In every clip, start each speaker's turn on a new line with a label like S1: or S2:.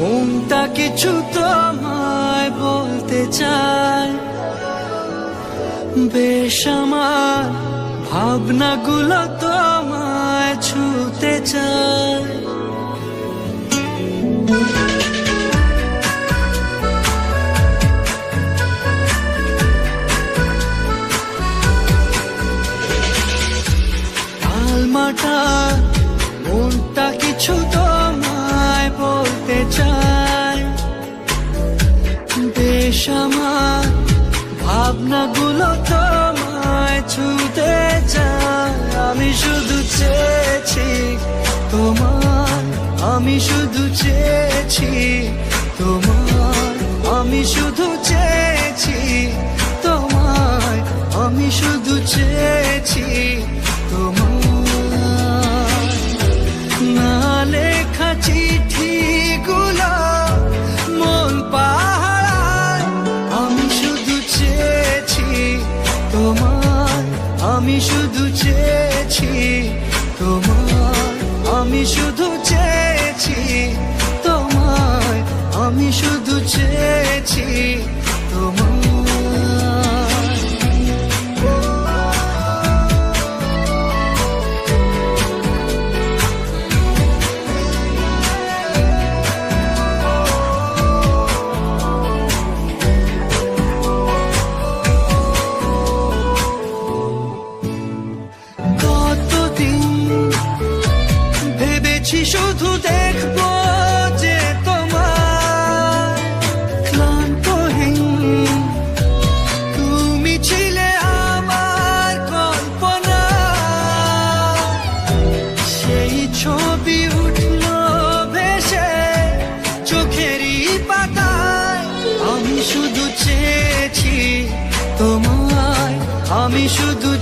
S1: মনটা কিছু তোমায় বলতে চায় বেশ আমার ভাবনাগুলো তোমায় ছুতে চায় আলমাটা ক্ষমা আমার ভাবনাগুলো তোমায় ছুতে চায় আমি শুধু চেয়েছি তোমার, আমি শুধু চেয়েছি তোমার, আমি শুধু চেয়েছি তোমায় আমি শুধু চেয়েছি তোমার।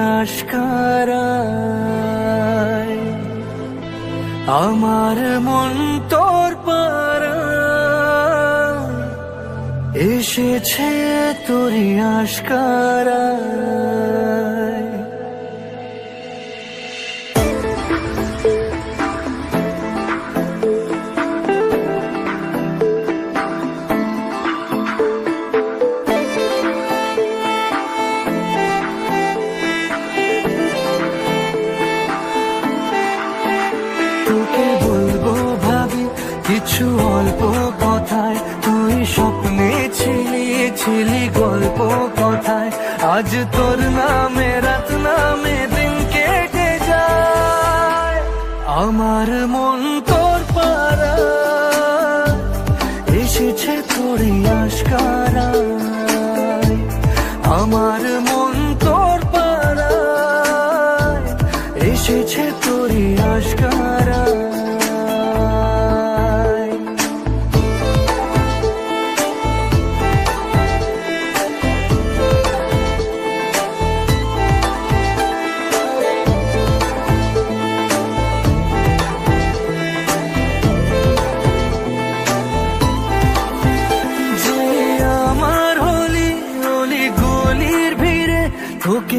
S1: বিনাশ আমার মন তোর পারা এসেছে তোর আশকারায়। গল্প কথায় তুই স্বপ্নে ছিলি ছিলি গল্প কথায়। আজ তোর নাম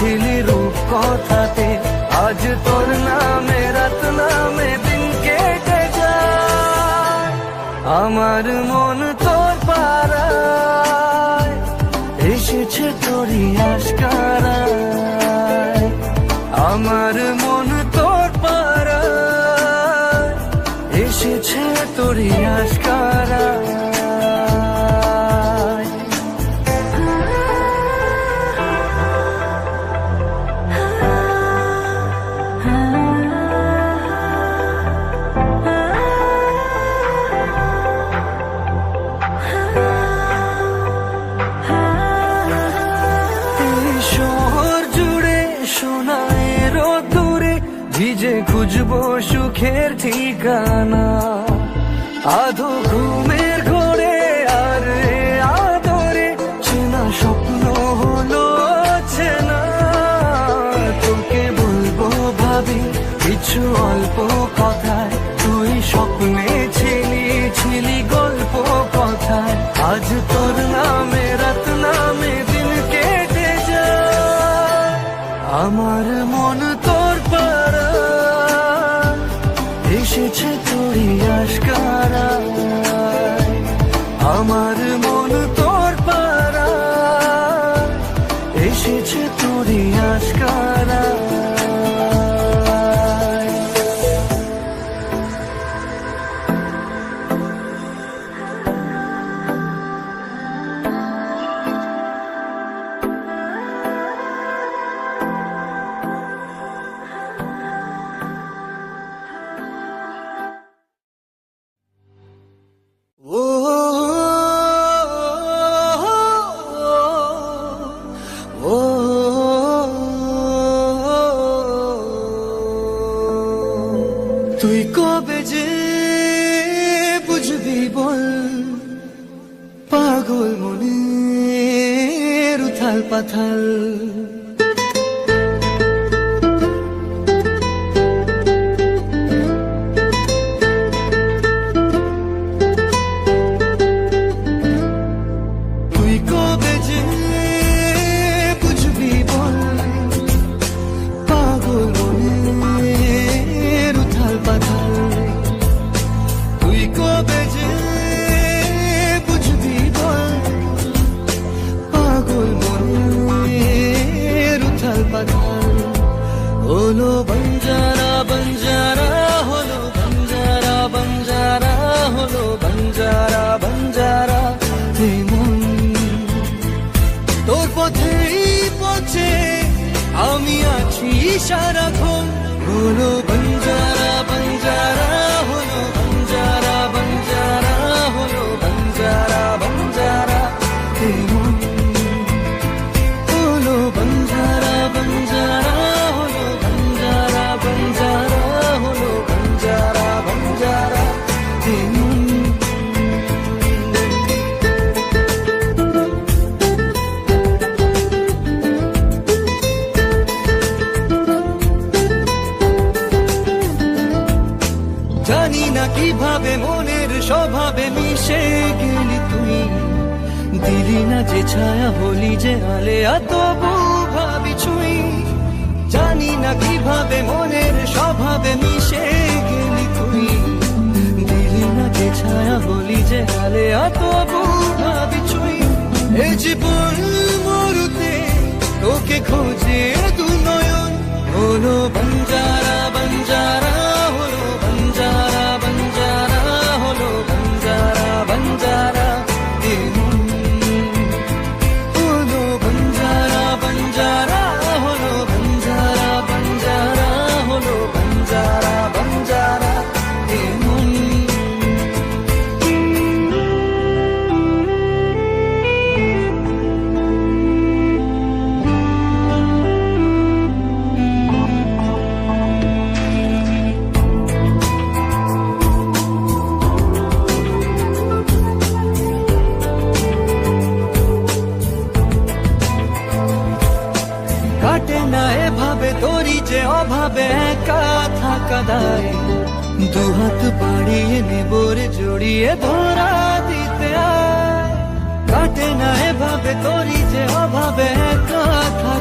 S1: ছিলি রূপ কথাতে দূরে, ভিজে খুঁজবো সুখের ঠিকানা। আধো ঘুমের ঘরে, আর আদরে চেনা স্বপ্ন হলো চেনা। তোকে বলব ভাবি, কিছু অল্প কথায়, তুই স্বপ্নে ছিলি ছিলি গল্প কথায়। আজ তোর নামের আমার মন তো পাথাল পাথাল জানি না কীভাবে মনের স্বভাবে মিশে গেলি তুই। দিলি না যে ছায়া হলি যে আলে তবু ভাবি ছুই। জানি না কীভাবে মনের স্বভাবে মিশে গেলি তুই। দিলি না যে ছায়া হলি যে আলে তবু ভাবি ছুই। এ জীবন মরুতে তোকে খোঁজে দু নয়ন। হলো বঞ্জারা দুহাত বাড়িয়ে নেবরে জড়িয়ে ধরা দিতে কাটে না এভাবে করি যে অভাবে কথা